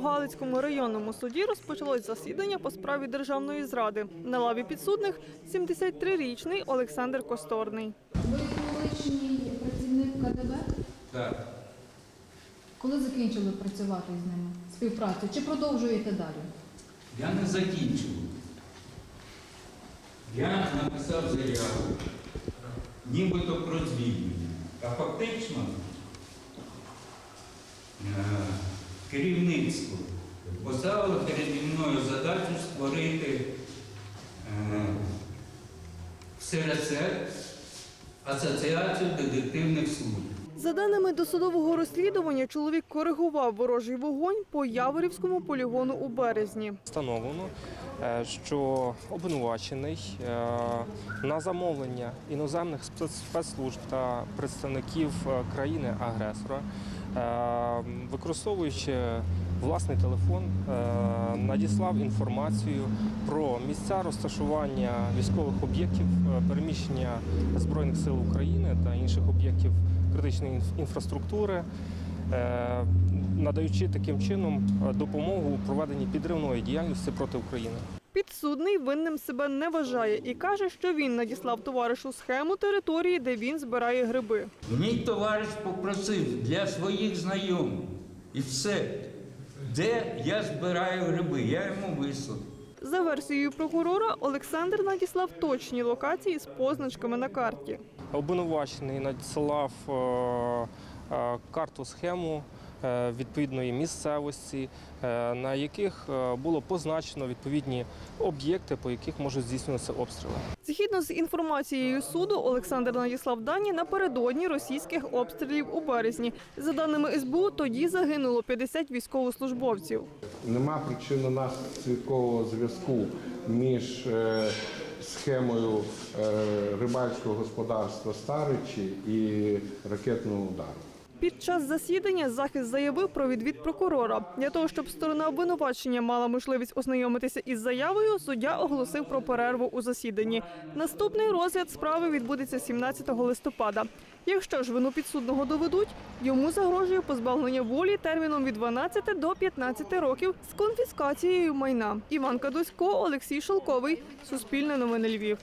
Галицькому районному суді розпочалось засідання по справі державної зради. На лаві підсудних 73-річний Олександр Косторний. Ви колишній працівник КДБ? Так, Коли закінчили працювати з ними співпрацю? Чи продовжуєте далі? я не закінчив. Я написав заяву, нібито про звільнення. Керівництво поставило переді мною задачу створити е, СРСР Асоціацію детективних служб. За даними досудового розслідування, чоловік коригував ворожий вогонь по Яворівському полігону у березні. Встановлено, е, що обвинувачений е, на замовлення іноземних спец- спецслужб та представників е, країни-агресора, використовуючи власний телефон, е, надіслав інформацію про місця розташування військових об'єктів, е, переміщення Збройних сил України та інших об'єктів критичної інфраструктури. е, надаючи таким чином е, допомогу у проведенні підривної діяльності проти України. Підсудний винним себе не вважає і каже, що він надіслав товаришу схему території, де він збирає гриби. Мій товариш попросив для своїх знайомих і все, де я збираю гриби, я йому вислав. За версією прокурора, Олександр надіслав точні локації з позначками на карті. Обвинувачений надсилав е, е, карту схему відповідної місцевості, е, на яких е, було позначено відповідні об'єкти, по яких можуть здійснюватися обстріли. Згідно з інформацією суду, Олександр надіслав дані напередодні російських обстрілів у березні. За даними СБУ, тоді загинуло 50 військовослужбовців. Нема причинно-наслідкового зв'язку між е, схемою е, рибальського господарства Старичі і ракетного удару. Під час засідання захист заявив про відвід прокурора. Для того, щоб сторона обвинувачення мала можливість ознайомитися із заявою, суддя оголосив про перерву у засіданні. Наступний розгляд справи відбудеться 17 листопада. Якщо ж вину підсудного доведуть, йому загрожує позбавлення волі терміном від 12 до 15 років з конфіскацією майна. Іван Кадусько, Олексій Шелковий, Суспільне новини Львів.